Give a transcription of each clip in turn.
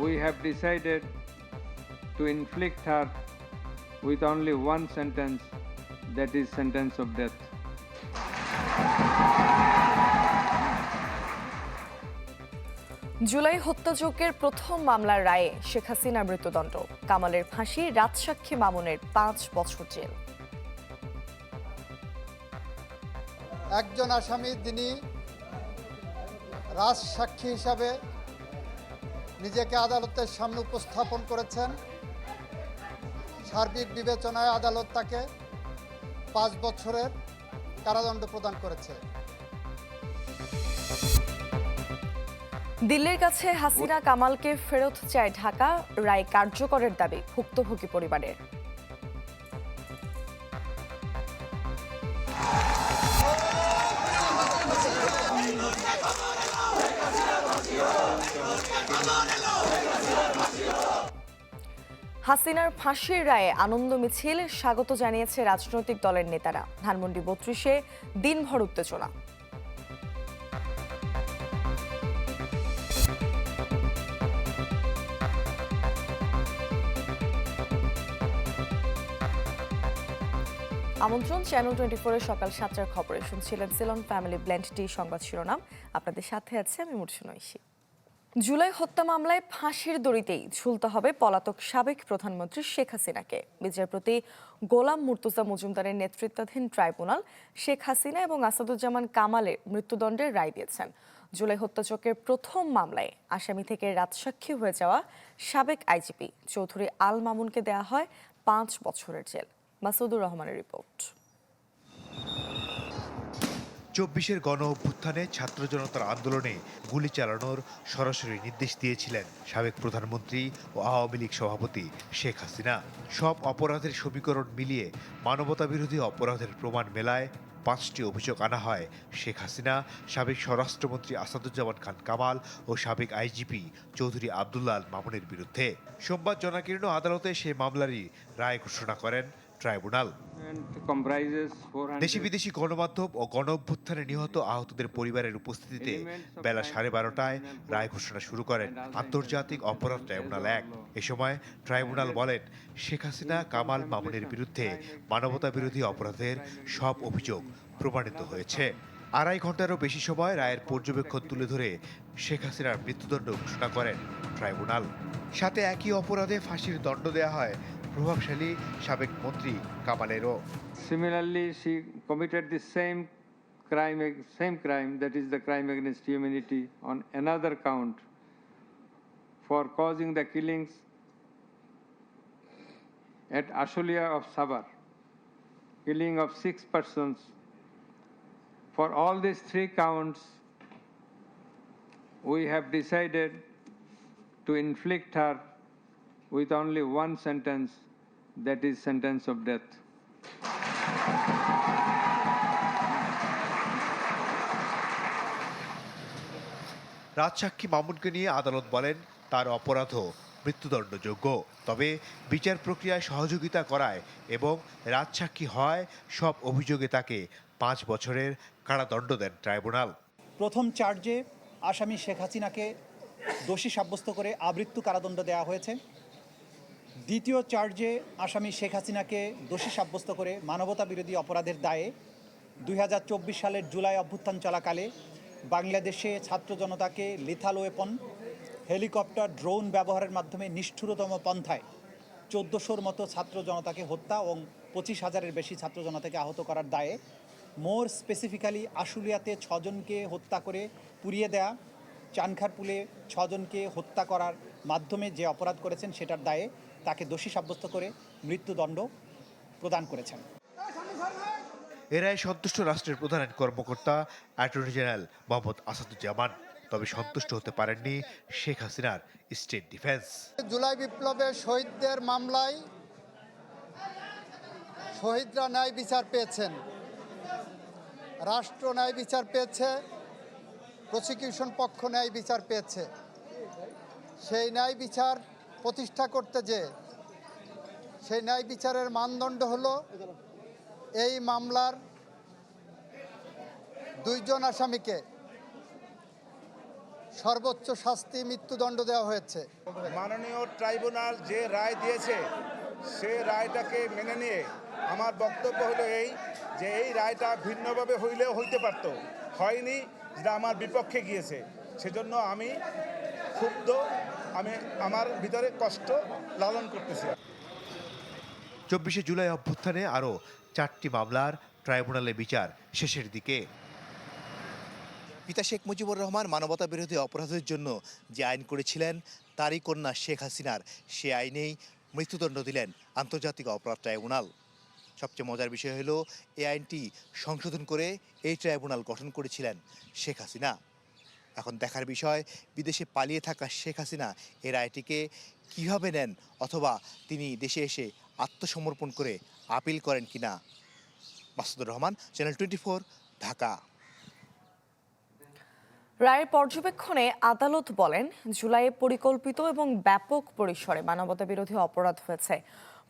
we have decided to inflict her with only one sentence, that is sentence of death. July হত্যাযজ্ঞের প্রথম মামলার রায়ে শেখ হাসিনা মৃত্যুদণ্ড কামালের ফাঁসি রাজসাক্ষী মামুনের পাঁচ বছর জেল একজন আসামি যিনি রাজসাক্ষী হিসাবে নিজেকে আদালতের সামনে উপস্থাপন করেছেন। সার্বিক বিবেচনায় আদালত তাকে পাঁচ বছরের কারাদণ্ড প্রদান করেছে। দিল্লির কাছে হাসিনা কামালকে ফেরত চায় ঢাকা, রায় কার্যকরের দাবি ভুক্তভোগী পরিবারের। হাসিনার ফাঁসির রায়ে আনন্দ মিছিল, স্বাগত জানিয়েছে রাজনৈতিক দলের নেতারা। ধানমন্ডি বত্রিশে দিনভর উত্তেজনা। আমন্ত্রণ চ্যানেল টোয়েন্টি ফোরের সকাল সাতটার খবরে। শুনছিলেন সিলন ফ্যামিলি ব্লেন্ড টি সংবাদ শিরোনাম। আপনাদের সাথে আছে আমি মূর্ছু নৈশী জুলাই হত্যা মামলায় ফাঁসির দড়িতেই ঝুলতে হবে পলাতক সাবেক প্রধানমন্ত্রী শেখ হাসিনাকে। বিচারপতি গোলাম মুর্তুজা মজুমদারের নেতৃত্বাধীন ট্রাইব্যুনাল শেখ হাসিনা এবং আসাদুজ্জামান কামালের মৃত্যুদণ্ডের রায় দিয়েছেন। জুলাই হত্যাচকের প্রথম মামলায় আসামি থেকে রাজসাক্ষী হয়ে যাওয়া সাবেক আইজিপি চৌধুরী আল মামুনকে দেয়া হয় পাঁচ বছরের জেল। মাসুদুর রহমানের রিপোর্ট। চব্বিশের গণ অভ্যুত্থানে ছাত্র জনতার আন্দোলনে গুলি চালানোর সরাসরি নির্দেশ দিয়েছিলেন সাবেক প্রধানমন্ত্রী ও আওয়ামী লীগ সভাপতি শেখ হাসিনা। সব অপরাধের সমীকরণ মিলিয়ে মানবতা বিরোধী অপরাধের প্রমাণ মেলায় পাঁচটি অভিযোগ আনা হয়। শেখ হাসিনা, সাবেক স্বরাষ্ট্রমন্ত্রী আসাদুজ্জামান খান কামাল ও সাবেক আইজিপি চৌধুরী আবদুল্লাহ আল মামুনের বিরুদ্ধে। সোমবার জনাকীর্ণ আদালতে সে মামলারই রায় ঘোষণা করেন। ট্রাইব্যুনাল। And comprises 400 দেশি বিদেশি গণমাধ্যম ও গণ অভ্যুত্থানে নিহত আহতদের পরিবারের উপস্থিতিতে বেলা সাড়ে বারোটায় রায় ঘোষণা শুরু করেন আন্তর্জাতিক অপরাধ ট্রাইব্যুনাল এক। এ সময় ট্রাইব্যুনাল বলেন শেখ হাসিনা কামাল মামুনের বিরুদ্ধে মানবতা বিরোধী অপরাধের সব অভিযোগ প্রমাণিত হয়েছে। আড়াই ঘন্টারও বেশি সময় রায়ের পর্যবেক্ষণ তুলে ধরে শেখ হাসিনার মৃত্যুদণ্ড ঘোষণা করেন ট্রাইব্যুনাল। সাথে একই অপরাধে ফাঁসির দণ্ড দেওয়া হয় প্রভাবশালী সাবেক মন্ত্রী কামালেরও Similarly, she committed the same crime, same crime, that is the crime against humanity, on another count for causing the killings at Ashulia of Sabar, killing of six persons. For all these three counts, we have decided to inflict her with only one sentence, that is sentence of death. রাজসাক্ষী মামুনকে নিয়ে আদালত বলেন তার অপরাধও মৃত্যুদণ্ডযোগ্য তবে বিচার প্রক্রিয়ায় সহযোগিতা করায় এবং রাজসাক্ষী হয় সব অভিযোগে তাকে পাঁচ বছরের কারাদণ্ড দেন ট্রাইব্যুনাল। প্রথম চার্জে আসামি শেখ হাসিনাকে দোষী সাব্যস্ত করে আবৃত্তু কারাদণ্ড দেওয়া হয়েছে। দ্বিতীয় চার্জে আসামি শেখ হাসিনাকে দোষী সাব্যস্ত করে মানবতা বিরোধী অপরাধের দায়ে দুই হাজার চব্বিশ সালের জুলাই অভ্যুত্থান চলাকালে বাংলাদেশে ছাত্র জনতাকে লিথাল ওয়েপন হেলিকপ্টার ড্রোন ব্যবহারের মাধ্যমে নিষ্ঠুরতম পন্থায় চোদ্দোশোর মতো ছাত্র জনতাকে হত্যা এবং পঁচিশ হাজারের বেশি ছাত্র জনতাকে আহত করার দায়ে মোর স্পেসিফিক্যালি আশুলিয়াতে ছজনকে হত্যা করে পুড়িয়ে দেয়া, চানখারপুলে ছজনকে হত্যা করার মাধ্যমে যে অপরাধ করেছেন সেটার দায়ে তাকে দোষী সাব্যস্ত করে মৃত্যুদণ্ড প্রদান করেছেন। এরাই সন্তুষ্ট রাষ্ট্রের প্রধান কর্মকর্তা অ্যাটর্নি জেনারেল মোহাম্মদ আসাদুজ্জামান। তবে সন্তুষ্ট হতে পারেননি শেখ হাসিনার স্টেট ডিফেন্স। জুলাই বিপ্লবে শহীদদের মামলায় শহীদরা ন্যায় বিচার পেয়েছেন। রাষ্ট্র ন্যায় বিচার পেয়েছে প্রসিকিউশন পক্ষ ন্যায় বিচার পেয়েছে। সেই ন্যায় বিচার প্রতিষ্ঠা করতে যে সেই ন্যায় বিচারের মানদণ্ড হলো এই মামলার দুইজন আসামিকে সর্বোচ্চ শাস্তি মৃত্যুদণ্ড দেওয়া হয়েছে। মাননীয় ট্রাইব্যুনাল যে রায় দিয়েছে, সে রায়টাকে মেনে নিয়ে আমার বক্তব্য হলো এই যে এই রায়টা ভিন্নভাবে হইলেও হইতে পারত, হয়নি, যেটা আমার বিপক্ষে গিয়েছে। সেজন্য আমি ক্ষুব্ধ আমি আমার ভিতরে কষ্ট লালন করতেছি। চব্বিশে জুলাই অভ্যুত্থানে আরও চারটি মামলার ট্রাইব্যুনালে বিচার শেষের দিকে। পিতা শেখ মুজিবুর রহমান মানবতা বিরোধী অপরাধের জন্য যে আইন করেছিলেন তারই কন্যা শেখ হাসিনার সে আইনেই মৃত্যুদণ্ড দিলেন আন্তর্জাতিক অপরাধ ট্রাইব্যুনাল। সবচেয়ে মজার বিষয় হলো এই আইনটি সংশোধন করে এই ট্রাইব্যুনাল গঠন করেছিলেন শেখ হাসিনা। এখন দেখার বিষয়, বিদেশে পালিয়ে থাকা শেখ হাসিনা এই রায়টিকে কীভাবে নেন অথবা তিনি দেশে এসে আত্মসমর্পণ করে আপিল করেন কিনা? Masudur Rahman channel twenty Dhaka. রায়ের পর্যবেক্ষণে আদালত বলেন, জুলাইয়ে পরিকল্পিত এবং ব্যাপক পরিসরে মানবতা বিরোধী অপরাধ হয়েছে।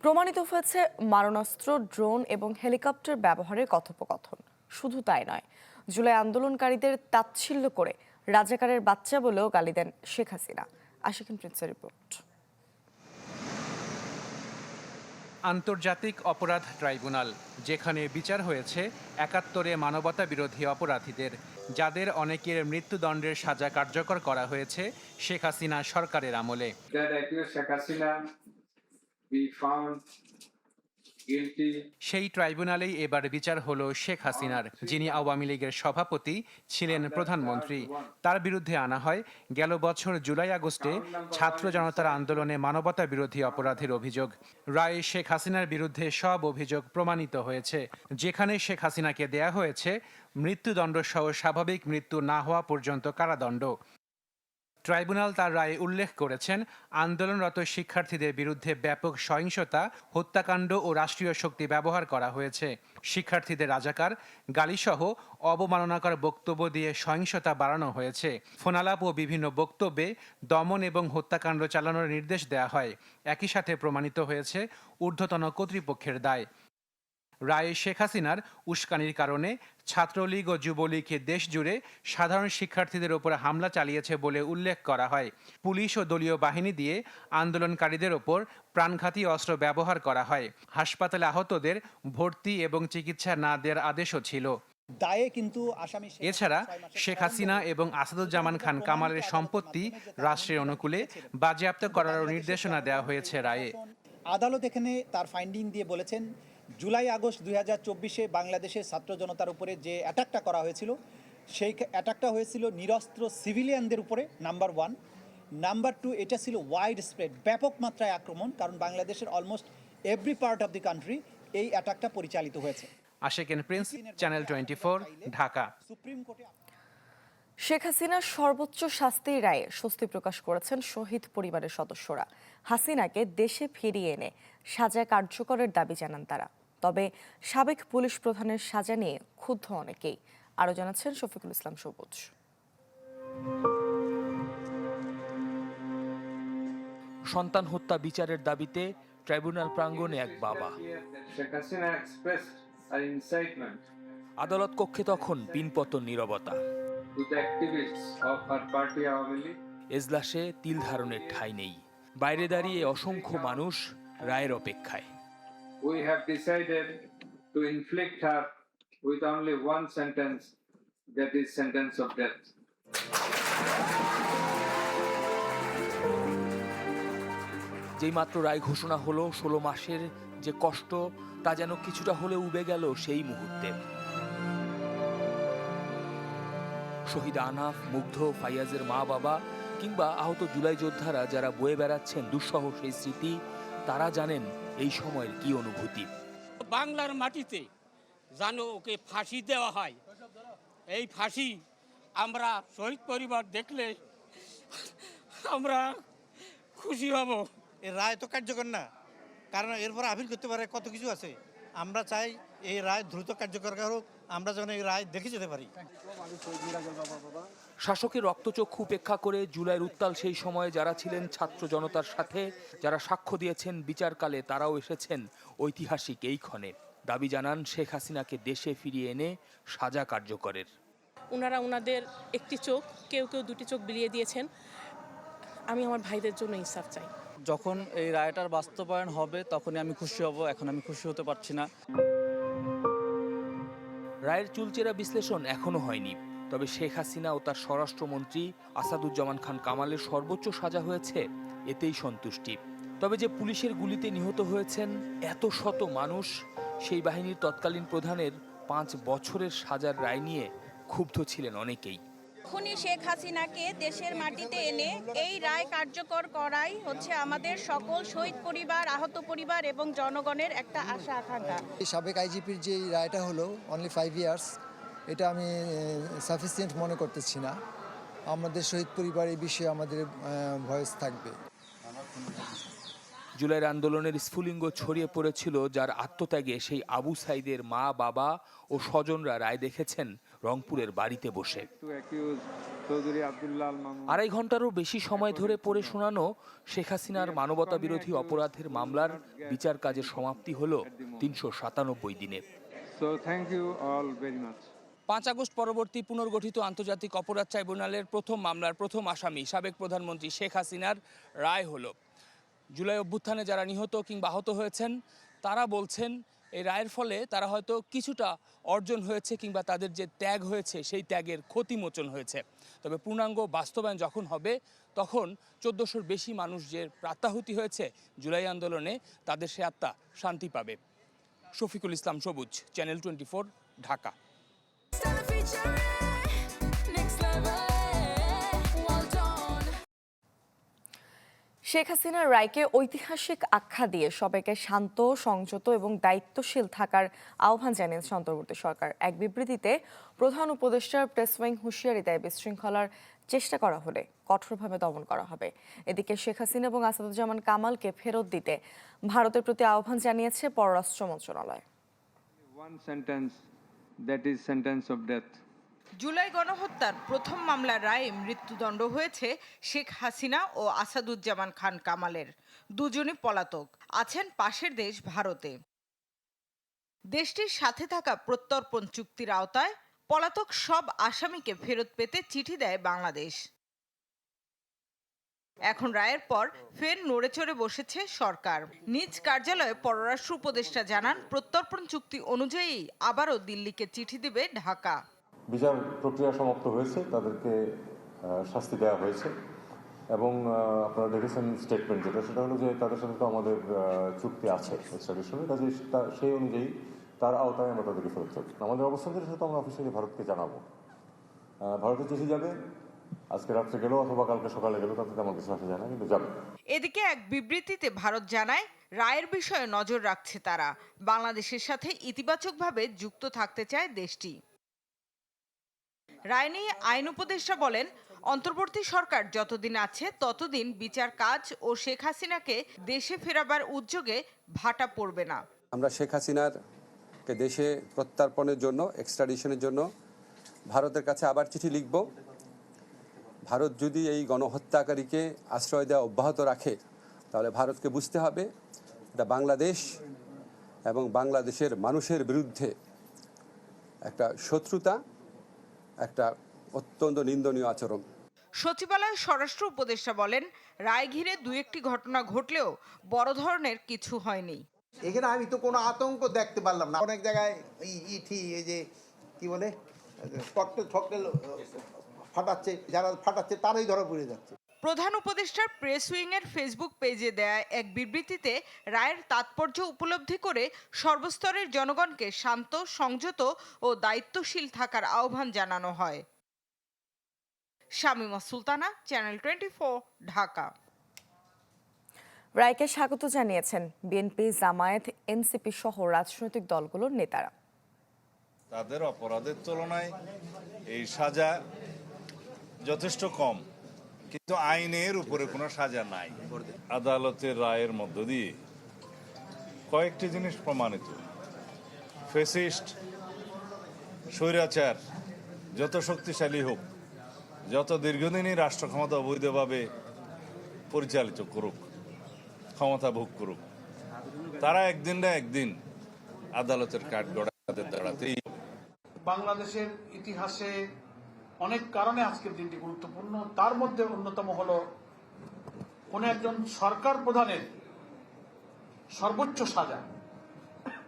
প্রমাণিত হয়েছে মারণাস্ত্র, ড্রোন এবং হেলিকপ্টার ব্যবহারের কথোপকথন। শুধু তাই নয়, জুলাই আন্দোলনকারীদের তাচ্ছিল্য করে রাজাকারের বাচ্চা বলেও গালি দেন শেখ হাসিনা। আশিকিন প্রিন্সের রিপোর্ট। আন্তর্জাতিক অপরাধ ট্রাইব্যুনাল যেখানে বিচার হয়েছে একাত্তরে মানবতা বিরোধী অপরাধীদের যাদের অনেকের মৃত্যুদণ্ডের সাজা কার্যকর করা হয়েছে শেখ হাসিনা সরকারের আমলে। সেই ট্রাইব্যুনালেই এবার বিচার হলো শেখ হাসিনার, যিনি আওয়ামী লীগের সভাপতি ছিলেন প্রধানমন্ত্রী। তার বিরুদ্ধে আনা হয়, গেল বছর জুলাই আগস্টে ছাত্র জনতার আন্দোলনে মানবতা বিরোধী অপরাধের অভিযোগ। রায়ে শেখ হাসিনার বিরুদ্ধে সব অভিযোগ প্রমাণিত হয়েছে। যেখানে শেখ হাসিনাকে দেয়া হয়েছে মৃত্যুদণ্ড সহ স্বাভাবিক মৃত্যু না হওয়া পর্যন্ত কারাদণ্ড। ট্রাইব্যুনাল তার রায়ে উল্লেখ করেছেন, আন্দোলনরত শিক্ষার্থীদের বিরুদ্ধে ব্যাপক সহিংসতা, হত্যাকাণ্ড ও রাষ্ট্রীয় শক্তি ব্যবহার করা হয়েছে। শিক্ষার্থীদের রাজাকার, গালিসহ, অবমাননাকর বক্তব্য দিয়ে সহিংসতা বাড়ানো হয়েছে। ফোনালাপ ও বিভিন্ন বক্তব্যে দমন এবং হত্যাকাণ্ড চালানোর নির্দেশ দেওয়া হয়। একই সাথে প্রমাণিত হয়েছে, ঊর্ধ্বতন কর্তৃপক্ষের দায়। রায়ে শেখ হাসিনার উস্কানির কারণে ছাত্রলীগ ও যুবলীগ দেশ জুড়ে সাধারণ শিক্ষার্থীদের ওপর হামলা চালিয়েছে বলে উল্লেখ করা হয়। পুলিশ ও দলীয় বাহিনী দিয়ে আন্দোলনকারীদের ওপর প্রাণঘাতী অস্ত্র ব্যবহার করা হয়। হাসপাতালে আহতদের ভর্তি এবং চিকিৎসা না দেওয়ার আদেশও ছিল। দায়ে কিন্তু আসামি এছাড়া শেখ হাসিনা এবং আসাদুজ্জামান খান কামালের সম্পত্তি রাষ্ট্রের অনুকূলে বাজেয়াপ্ত করারও নির্দেশনা দেওয়া হয়েছে রায়ে। আদালত এখানে তার ফাইন্ডিং দিয়ে বলেছেন জুলাই আগস্ট দুই হাজার চব্বিশে বাংলাদেশের ছাত্র জনতার উপরে যে অ্যাটাকটা করা হয়েছিল সেই অ্যাটাকটা হয়েছিল নিরস্ত্র সিভিলিয়ানদের উপরে নাম্বার ওয়ান নাম্বার টু এটা ছিল ওয়াইড স্প্রেড ব্যাপক মাত্রায় আক্রমণ কারণ বাংলাদেশের almost every part of the country এই অ্যাটাকটা পরিচালিত হয়েছে। Ashekin Prince channel twenty Dhaka. Supreme court Sheikh হাসিনার সর্বোচ্চ শাস্তির রায়ে স্বস্তি প্রকাশ করেছেন শহীদ পরিবারের সদস্যরা। হাসিনাকে দেশে ফিরিয়ে এনে সাজা কার্যকরের দাবি জানান তারা। তবে সাবেক পুলিশ প্রধানের সাজা নিয়ে ক্ষুব্ধ অনেকেই। আরও জানাচ্ছেন শফিকুল ইসলাম সবুজ। সন্তান হত্যা বিচারের দাবিতে ট্রাইব্যুনাল প্রাঙ্গণে এক বাবা। আদালত কক্ষে তখন পিনপতন নীরবতা। এজলাসে তিল ধারণের ঠাঁই নেই। বাইরে দাঁড়িয়ে অসংখ্য মানুষ রায়ের অপেক্ষায়। We have decided to inflict her with only one sentence, that is sentence of death. যেই মাত্র রায় ঘোষণা হলো ষোলো মাসের যে কষ্ট তা যেন কিছুটা হলে উবে গেল সেই মুহূর্তে শহীদ আনাফ মুগ্ধ ফাইয়াজের মা বাবা কিংবা আহত জুলাই যোদ্ধারা যারা বয়ে বেড়াচ্ছেন দুঃসহ সেই স্মৃতি তারা জানেন এই সময়ের কি অনুভূতি। বাংলার মাটিতে যেন ওকে ফাঁসি দেওয়া হয়। এই ফাঁসি আমরা শহীদ পরিবার দেখলে আমরা খুশি হব। এর রায় তো কার্যকর না। কারণ এরপর আপিল করতে পারে কত কিছু আছে। আমরা চাই এই রায় দ্রুত কার্যকর হোক আমরা যেন এই রায় দেখে যেতে পারি। শাসকের রক্তচক্ষু উপেক্ষা করে জুলাইয়ের উত্তাল সেই সময়ে যারা ছিলেন ছাত্র জনতার সাথে যারা সাক্ষ্য দিয়েছেন বিচারকালে তারাও এসেছেন ঐতিহাসিক এই ক্ষণে। দাবি জানান শেখ হাসিনাকে দেশে ফিরিয়ে এনে সাজা কার্যকরের। ওনারা ওনাদের একটি চোখ কেউ কেউ দুটি চোখ বিলিয়ে দিয়েছেন। আমি আমার ভাইদের জন্য ইনসাফ চাই। যখন এই রায়টার বাস্তবায়ন হবে, তখনই আমি খুশি হব, এখন আমি খুশি হতে পারছি না। রায়ের চুলচেরা বিশ্লেষণ এখনও হয়নি, তবে শেখ হাসিনা ও তার স্বরাষ্ট্রমন্ত্রী আসাদুজ্জামান খান কামালের সর্বোচ্চ সাজা হয়েছে, এতেই সন্তুষ্টি। তবে যে পুলিশের গুলিতে নিহত হয়েছেন এত শত মানুষ, সেই বাহিনীর তৎকালীন প্রধানের পাঁচ বছরের সাজার রায় নিয়ে ক্ষুব্ধ ছিলেন অনেকেই। খুনি শেখ হাসিনাকে দেশের মাটিতে এনে এই রায় কার্যকর করাই হচ্ছে আমাদের সকল শহীদ পরিবার আহত পরিবার এবং জনগণের একটা আশা আকাঙ্ক্ষা। এই সাবেক আইজিপির যে রায়টা হলো অনলি ফাইভ ইয়ার্স এটা আমি সাফিসিয়েন্ট মনে করতেছি না। আমাদের শহীদ পরিবার এই বিষয়ে আমাদের ভয়েস থাকবে। জুলাইয়ের আন্দোলনের স্ফুলিঙ্গ ছড়িয়ে পড়েছিল যার আত্মত্যাগে সেই আবু সাইদের মা বাবা ও স্বজনরা রায় দেখেছেন। রংপুরের বাড়িতে বসে. আড়াই ঘন্টারও বেশি সময় ধরে পড়ে শোনানো শেখ হাসিনার মানবতা বিরোধী অপরাধের মামলার বিচার কাজের সমাপ্তি হল তিনশো সাতানব্বই দিনে. পাঁচ আগস্ট পরবর্তী পুনর্গঠিত আন্তর্জাতিক অপরাধ ট্রাইব্যুনালের প্রথম মামলার প্রথম আসামি সাবেক প্রধানমন্ত্রী শেখ হাসিনার রায় হল। জুলাই অভ্যুত্থানে যারা নিহত কিংবা আহত হয়েছেন তারা বলছেন এই রায়ের ফলে তারা হয়তো কিছুটা অর্জন হয়েছে কিংবা তাদের যে ত্যাগ হয়েছে, সেই ত্যাগের ক্ষতিমোচন হয়েছে। তবে পূর্ণাঙ্গ বাস্তবায়ন যখন হবে, তখন চোদ্দোশোর বেশি মানুষ যে প্রাত্যাহুতি হয়েছে জুলাই আন্দোলনে, তাদের সে আত্মা শান্তি পাবে। Shafiqul Islam Sabuj, channel twenty Dhaka. শেখ হাসিনার রায়কে ঐতিহাসিক আখ্যা দিয়ে সবাইকে শান্ত সংযত এবং দায়িত্বশীল থাকার আহ্বান জানিয়েছে অন্তর্বর্তী সরকার। এক বিবৃতিতে প্রধান উপদেষ্টার প্রেস উইং হুঁশিয়ারি দেয় বিশৃঙ্খলার চেষ্টা করা হলে কঠোরভাবে দমন করা হবে। এদিকে শেখ হাসিনা এবং আসাদুজ্জামান কামালকে ফেরত দিতে ভারতের প্রতি আহ্বান জানিয়েছে পররাষ্ট্র মন্ত্রণালয়। One sentence, that is sentence of. July গণহত্যার প্রথম মামলার রায়ে মৃত্যুদণ্ড হয়েছে শেখ হাসিনা ও আসাদুজ্জামান খান কামালের। দুজনই পলাতক। আছেন পাশের দেশ ভারতে। দেশটির সাথে থাকা প্রত্যর্পণ চুক্তির আওতায় পলাতক সব আসামিকে ফেরত পেতে চিঠি দেয় বাংলাদেশ। এখন রায়ের পর ফের নড়েচড়ে বসেছে সরকার। নিজ কার্যালয়ে পররাষ্ট্র উপদেষ্টা জানান, প্রত্যর্পণ চুক্তি অনুযায়ী আবারও দিল্লিকে চিঠি দেবে ঢাকা। বিচার প্রক্রিয়া সমাপ্ত হয়েছে তাদেরকে শাস্তি দেওয়া হয়েছে। এবং আপনারা দেখেছেন স্টেটমেন্ট যেটা সেটা হলো যে তাদের সাথে তো আমাদের চুক্তি আছে এক্সট্রাডিশনের কাজে সেই অনুযায়ী তার আওতায় আমরা তাদেরকে ফেরত চাই। আমাদের অবস্থানটা সেটা আমরা অফিসিয়ালি ভারতকে জানাব। আহ, ভারতে চিঠি যাবে আজকে রাত্রে গেলেও অথবা কালকে সকালে গেলেও তাতে আমার কিছু আসা যায় কিন্তু যাবে। এদিকে এক বিবৃতিতে ভারত জানায় রায়ের বিষয়ে নজর রাখছে তারা। বাংলাদেশের সাথে ইতিবাচকভাবে যুক্ত থাকতে চায় দেশটি। রায় নিয়ে আইন উপদেষ্টা বলেন, অন্তর্বর্তী সরকার যতদিন আছে ততদিন বিচার কাজ ও শেখ হাসিনাকে দেশে ফেরাবার উদ্যোগে ভাটা পড়বে না। আমরা শেখ হাসিনার দেশে প্রত্যার্পণের জন্য এক্সট্রাডিশনের জন্য ভারতের কাছে আবার চিঠি লিখব। ভারত যদি এই গণহত্যাকারীকে আশ্রয় দেওয়া অব্যাহত রাখে, তাহলে ভারতকে বুঝতে হবে এটা বাংলাদেশ এবং বাংলাদেশের মানুষের বিরুদ্ধে একটা শত্রুতা একটা অত্যন্ত নিন্দনীয় আচরণ। সচিবালয় স্বরাষ্ট্র উপদেষ্টা বলেন রায় ঘিরে দু একটি ঘটনা ঘটলেও বড় ধরনের কিছু হয়নি। এখানে আমি তো কোনো আতঙ্ক দেখতে পারলাম না। অনেক জায়গায় ই- ইঠি এই যে কি বলে ককটেল ফাটাচ্ছে যারা ফাটাচ্ছে তারাই ধরা পড়ে যাচ্ছে। প্রধান উপদেষ্টার প্রেস উইংয়ের ফেসবুক পেজে দেয়া এক বিবৃতিতে রায়ের তাৎপর্য উপলব্ধি করে সর্বস্তরের জনগণকে শান্ত সংযত ও দায়িত্বশীল থাকার আহ্বান জানানো হয়। Shamima Sultana channel twenty Dhaka. রায়কে স্বাগত জানিয়েছেন বিএনপি জামায়াত এনসিপি সহ রাজনৈতিক দলগুলোর নেতারা। তাদের অপরাধের তুলনায় এই সাজা যথেষ্ট কম। কিন্তু আইনের উপরে কোনো সাজা নাই। আদালতের রায়ের মধ্য দিয়ে কয়েকটি জিনিস প্রমাণিত। ফেসিস্ট, স্বৈরাচার, যত শক্তিশালী হোক, যত দীর্ঘদিনই রাষ্ট্র ক্ষমতা অবৈধভাবে পরিচালিত করুক, ক্ষমতা ভোগ করুক, তারা একদিন না একদিন আদালতের কাঠগড়াদের দাঁড়াতেই বাংলাদেশের ইতিহাসে অনেক কারণে আজকের দিনটি গুরুত্বপূর্ণ। তার মধ্যে অন্যতম হলো, কোন একজন সরকার প্রধানের সর্বোচ্চ সাজা।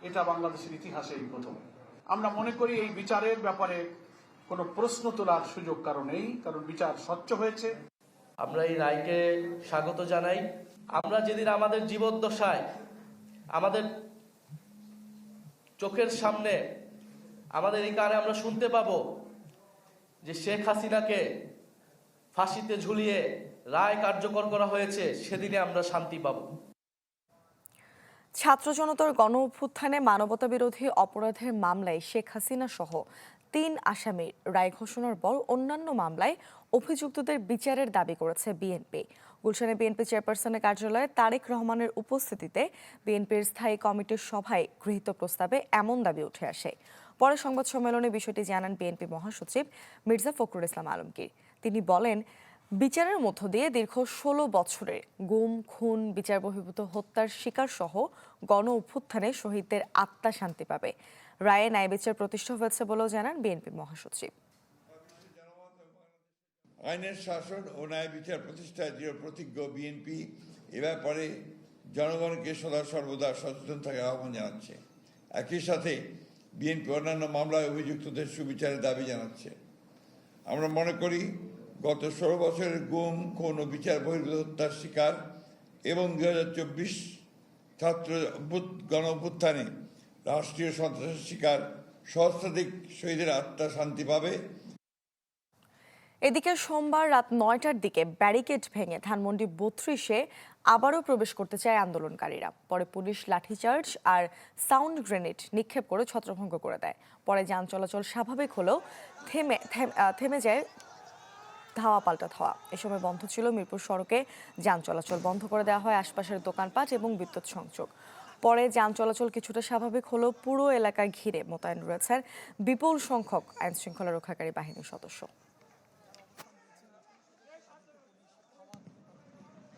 এটা বাংলাদেশের ইতিহাসে এই প্রথম। আমরা মনে করি এই বিচারের ব্যাপারে কোনো প্রশ্ন তোলার সুযোগ কারণ নেই, কারণ বিচার স্বচ্ছ হয়েছে। আমরা এই রায়কে স্বাগত জানাই। আমরা যেদিন আমাদের জীবদ্দশায়, আমাদের চোখের সামনে, আমাদের এই কানে আমরা শুনতে পাবো যে শেখ হাসিনাকে ফাঁসিতে ঝুলিয়ে রায় কার্যকর করা হয়েছে, সেদিনে আমরা শান্তি পাবো। ছাত্র জনতার গণ অভ্যুত্থানে মানবতা বিরোধী অপরাধের মামলায় শেখ হাসিনা সহ তিন আসামির রায় ঘোষণার পর অন্যান্য মামলায় অভিযুক্তদের বিচারের দাবি করেছে বিএনপি। গুলশানে বিএনপি চেয়ারপারসনের কার্যালয়ে তারেক রহমানের উপস্থিতিতে বিএনপির স্থায়ী কমিটির সভায় গৃহীত প্রস্তাবে এমন দাবি উঠে আসে। পরে সংবাদ সম্মেলনে বিষয়টি জানান বিএনপি মহাসচিব মির্জা ফখরুল ইসলাম আলমগীর। তিনি বলেন, বিচারের মধ্য দিয়ে দীর্ঘ ষোলো বছরে গুম, খুন, বিচার বহির্ভূত হত্যার শিকার সহ গণ অভ্যুত্থানে শহীদদের আত্মা শান্তি পাবে। রায়ে ন্যায় বিচার প্রতিষ্ঠা হয়েছে বলেও জানান বিএনপি মহাসচিব। আইনের শাসন ও ন্যায় বিচার প্রতিষ্ঠায় দৃঢ় প্রতিজ্ঞ বিএনপি, এ ব্যাপারে জনগণকে সদা সর্বদা সচেতন থাকার আহ্বান জানাচ্ছে। একই সাথে বিএনপি অন্যান্য মামলায় অভিযুক্তদের সুবিচারের দাবি জানাচ্ছে। আমরা মনে করি, গত ষোলো বছরের গুম, খুন ও বিচার বহির্ভূত হত্যার শিকার এবং দু হাজার চব্বিশ ছাত্র গণ অভ্যুত্থানে রাষ্ট্রীয় সন্ত্রাসের শিকার সহস্রাধিক শহীদের আত্মা শান্তি পাবে। এদিকে সোমবার রাত নয়টার দিকে ব্যারিকেড ভেঙে ধানমন্ডি বত্রিশে আবারও প্রবেশ করতে চায় আন্দোলনকারীরা। পরে পুলিশ লাঠিচার্জ আর সাউন্ড গ্রেনেড নিক্ষেপ করে ছত্রভঙ্গ করে দেয়। পরে যান চলাচল স্বাভাবিক হলেও থেমে থেমে যায় ধাওয়া পাল্টা ধাওয়া। এ সময় বন্ধ ছিল মিরপুর সড়কে। যান চলাচল বন্ধ করে দেওয়া হয় আশপাশের দোকানপাট এবং বিদ্যুৎ সংযোগ। পরে যান চলাচল কিছুটা স্বাভাবিক হলেও পুরো এলাকায় ঘিরে মোতায়েন রয়েছেন বিপুল সংখ্যক আইন শৃঙ্খলা রক্ষাকারী বাহিনীর সদস্য।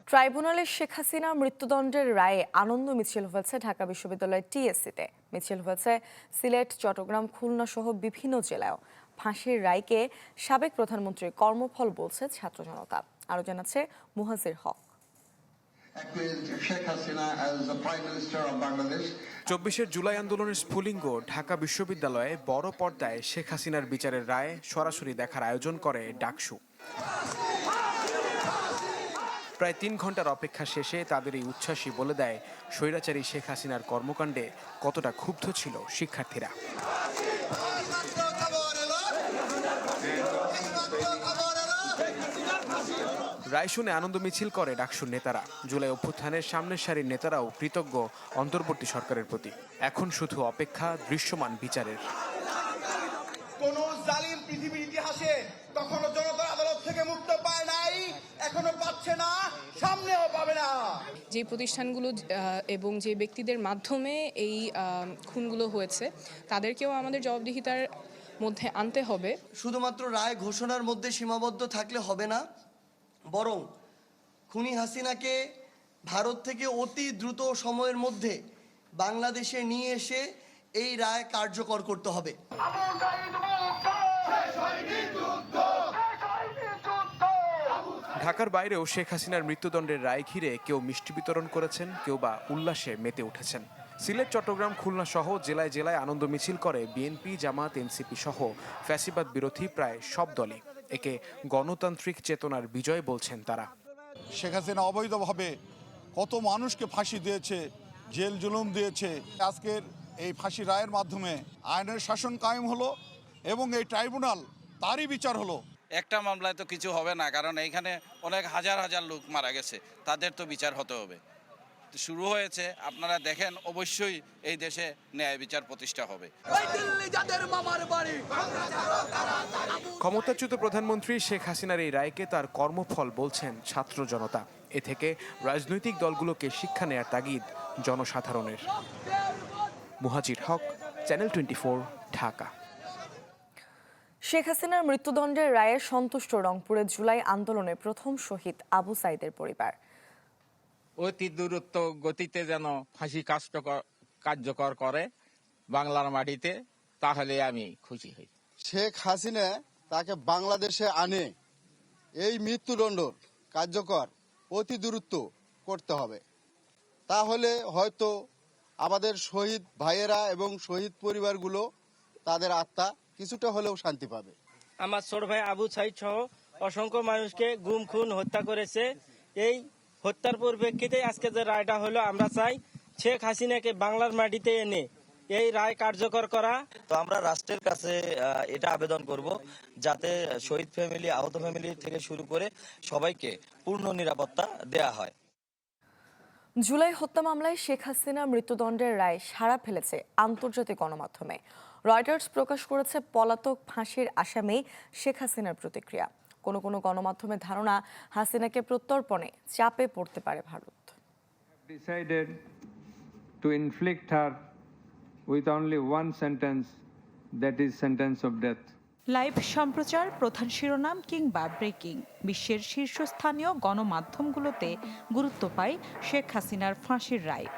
ট্রাইব্যুনালে শেখ হাসিনা মৃত্যুদণ্ডের রায়ে আনন্দ মিছিল হয়েছে ঢাকা বিশ্ববিদ্যালয়ের টিএসসিতে। মিছিল হয়েছে সিলেট, চট্টগ্রাম, খুলনা সহ বিভিন্ন জেলায়ও। ফাঁসির রায়কে সাবেক প্রধানমন্ত্রীর কর্মফল বলছে ছাত্র জনতা। আরও জানাচ্ছে মুহাজির হক. চব্বিশের জুলাই আন্দোলনের স্ফুলিঙ্গ ঢাকা বিশ্ববিদ্যালয়ে বড় পর্দায় শেখ হাসিনার বিচারের রায় সরাসরি দেখার আয়োজন করে ডাকসু। প্রায় তিন ঘণ্টার অপেক্ষা শেষে তাদের এই উচ্ছ্বাসই বলে দেয়, স্বৈরাচারী শেখ হাসিনার কর্মকাণ্ডে কতটা ক্ষুব্ধ ছিল শিক্ষার্থীরা। রায় শুনে আনন্দ মিছিল করে ডাকসুর নেতারা। জুলাই অভ্যুত্থানের সামনের সারির নেতারাও কৃতজ্ঞ অন্তর্বর্তী সরকারের প্রতি। এখন শুধু অপেক্ষা দৃশ্যমান বিচারের। কোন জালিম পৃথিবীর ইতিহাসে কখনো এখনও পাচ্ছে না সামনেও পাবে না। যে প্রতিষ্ঠানগুলো এবং যে ব্যক্তিদের মাধ্যমে এই খুনগুলো হয়েছে তাদেরকেও আমাদের জবাবদিহিতার মধ্যে আনতে হবে। শুধুমাত্র রায় ঘোষণার মধ্যে সীমাবদ্ধ থাকলে হবে না বরং খুনি হাসিনাকে ভারত থেকে অতি দ্রুত সময়ের মধ্যে বাংলাদেশে নিয়ে এসে এই রায় কার্যকর করতে হবে। ঢাকার বাইরেও শেখ হাসিনার মৃত্যুদণ্ডের রায় ঘিরে কেউ মিষ্টি বিতরণ করেছেন, কেউ বা উল্লাসে মেতে উঠেছেন। সিলেট, চট্টগ্রাম, খুলনা সহ জেলায় জেলায় আনন্দ মিছিল করে বিএনপি, জামাত, এনসিপি সহ ফ্যাসিবাদ বিরোধী প্রায় সব দলই। একে গণতান্ত্রিক চেতনার বিজয় বলছেন তারা। শেখ হাসিনা অবৈধভাবে কত মানুষকে ফাঁসি দিয়েছে, জেল জুলুম দিয়েছে। আজকের এই ফাঁসি রায়ের মাধ্যমে আইনের শাসন কায়েম হলো এবং এই ট্রাইব্যুনাল তারই বিচার হলো। একটা মামলায় তো কিছু হবে না কারণ এইখানে অনেক হাজার হাজার লোক মারা গেছে তাদের তো বিচার হতে হবে। তো শুরু হয়েছে আপনারা দেখেন অবশ্যই এই দেশে ন্যায় বিচার প্রতিষ্ঠা হবে। ক্ষমতাচ্যুত প্রধানমন্ত্রী শেখ হাসিনার এই রায়কে তার কর্মফল বলছেন ছাত্র জনতা। এ থেকে রাজনৈতিক দলগুলোকে শিক্ষা নেয়ার তাগিদ জনসাধারণের। Muhajir Haque channel twenty Dhaka. Sheikh হাসিনার মৃত্যুদণ্ডের রায়ে সন্তুষ্ট রংপুরে জুলাই আন্দোলনে প্রথম শহীদ আবু সাইদের পরিবার। অতি দূরত্ব গতিতে যেন ফাঁসি কার্যকর কার্যকর করে বাংলার মাটিতে তাহলে আমি খুশি হই। শেখ হাসিনা তাকে বাংলাদেশে আনে। এই মৃত্যুদণ্ড কার্যকর অতি দূরত্ব করতে হবে। তাহলে হয়তো আমাদের শহীদ ভাইয়েরা এবং শহীদ পরিবারগুলো তাদের আত্মা কিছুটা হলেও শান্তি পাবে। আমার ছোট ভাই আবু সাইদ সহ অসংখ্য মানুষকে গুম খুন হত্যা করেছে। এই হত্যার পরিপ্রেক্ষিতে আজকে যে রায়টা হলো আমরা চাই শেখ হাসিনাকে বাংলার মাটিতে এনে এই রায় কার্যকর করা। তো আমরা রাষ্ট্রের কাছে এটা আবেদন করব যাতে শহীদ ফ্যামিলি আহত ফ্যামিলি থেকে শুরু করে সবাইকে পূর্ণ নিরাপত্তা দেয়া হয়। জুলাই হত্যা মামলায় শেখ হাসিনা মৃত্যুদণ্ডের রায় সাড়া ফেলেছে আন্তর্জাতিক গণমাধ্যমে। রয়টার্স প্রকাশ করেছে পলাতক ফাঁসির আসামি শেখ হাসিনার প্রতিক্রিয়া। কোনো কোনো গণমাধ্যমের ধারণা হাসিনাকে প্রত্যর্পণে চাপে পড়তে পারে Bharat. Decided to inflict her with only one sentence, that is sentence of death. Live সম্প্রচার প্রধান শিরোনাম কিংবা ব্রেকিং বিশ্বের শীর্ষস্থানীয় গণমাধ্যমগুলোতে গুরুত্ব পায় শেখ হাসিনার ফাঁসির রায়।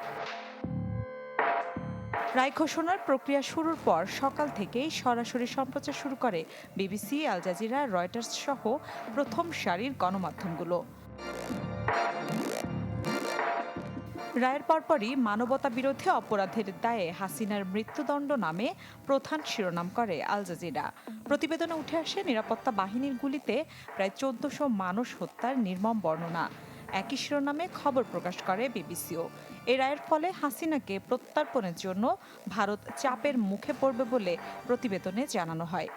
রায় ঘোষণার প্রক্রিয়া শুরুর পর সকাল থেকেই সরাসরি সম্প্রচার শুরু করে বিবিসি, আল জাজিরা, রয়টার্স সহ প্রথম সারির গণমাধ্যমগুলো। রায়ের পরপরই মানবতা বিরোধী অপরাধের দায়ে হাসিনার মৃত্যুদণ্ড নামে প্রধান শিরোনাম করে আল জাজিরা। প্রতিবেদনে উঠে আসে নিরাপত্তা বাহিনীর গুলিতে প্রায় চোদ্দশো মানুষ হত্যার নির্মম বর্ণনা। একই শিরোনামে খবর প্রকাশ করে বিবিসিও। এ রায়ের ফলে হাসিনাকে প্রত্যর্পণের জন্য ভারত চাপের মুখে পড়বে বলে প্রতিবেদনে জানানো হয়।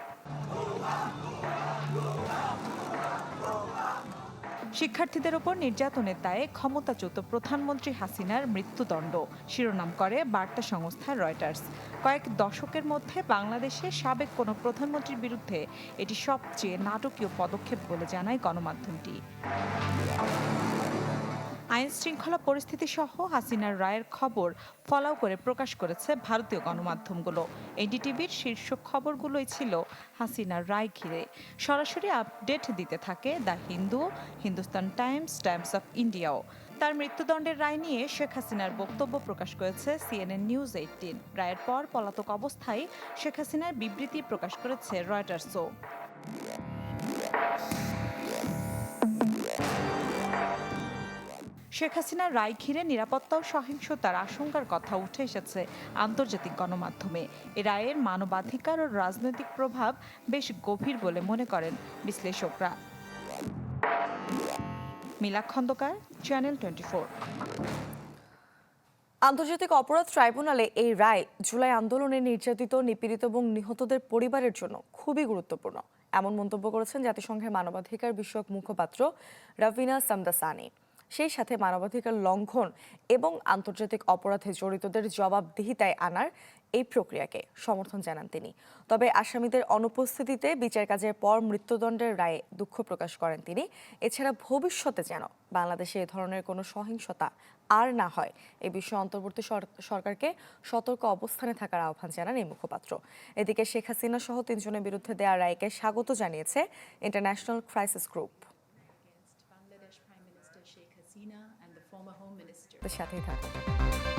শিক্ষার্থীদের ওপর নির্যাতনের দায়ে ক্ষমতাচ্যুত প্রধানমন্ত্রী হাসিনার মৃত্যুদণ্ড। শিরোনাম করে বার্তা সংস্থা রয়টার্স। কয়েক দশকের মধ্যে বাংলাদেশে সাবেক কোনো প্রধানমন্ত্রীর বিরুদ্ধে এটি সবচেয়ে নাটকীয় পদক্ষেপ বলে জানায় গণমাধ্যমটি। আইন শৃঙ্খলা পরিস্থিতি সহ হাসিনার রায়ের খবর ফলাও করে প্রকাশ করেছে ভারতীয় গণমাধ্যমগুলো। এনডিটিভির শীর্ষ খবরগুলোই ছিল হাসিনার রায় ঘিরে। সরাসরি আপডেট দিতে থাকে the Hindu, Hindustan times times of ইন্ডিয়াও। তার মৃত্যুদণ্ডের রায় নিয়ে শেখ হাসিনার বক্তব্য প্রকাশ করেছে সিএনএন নিউজ এইটিন। রায়ের পর পলাতক অবস্থায় শেখ হাসিনার বিবৃতি প্রকাশ করেছে রয়টার্সও। শেখ হাসিনার রায় ঘিরে নিরাপত্তা ও সহিংসতার আশঙ্কার কথা উঠে এসেছে আন্তর্জাতিক গণমাধ্যমে। এ রায়ের মানবাধিকার ও রাজনৈতিক প্রভাব বেশ গভীর বলে মনে করেন বিশ্লেষকরা। মিলা খন্দকার চ্যানেল টোয়েন্টি আন্তর্জাতিক অপরাধ ট্রাইব্যুনালে এই রায় জুলাই আন্দোলনে নির্যাতিত, নিপীড়িত এবং নিহতদের পরিবারের জন্য খুবই গুরুত্বপূর্ণ। এমন মন্তব্য করেছেন জাতিসংঘের মানবাধিকার বিষয়ক মুখপাত্র রাভিনা সামদাসানি। সেই সাথে মানবাধিকার লঙ্ঘন এবং আন্তর্জাতিক অপরাধে জড়িতদের জবাবদিহিতায় আনার এই প্রক্রিয়াকে সমর্থন জানান তিনি। তবে আসামিদের অনুপস্থিতিতে বিচার কাজের পর মৃত্যুদণ্ডের রায়ে দুঃখ প্রকাশ করেন তিনি। এছাড়া ভবিষ্যতে যেন বাংলাদেশে এ ধরনের কোনো সহিংসতা আর না হয়, এ বিষয়ে অন্তর্বর্তী সরকারকে সতর্ক অবস্থানে থাকার আহ্বান জানান এই মুখপাত্র। এদিকে শেখ হাসিনা সহ তিনজনের বিরুদ্ধে দেওয়া রায়কে স্বাগত জানিয়েছে ইন্টারন্যাশনাল ক্রাইসিস গ্রুপ। সাথেই থাকুন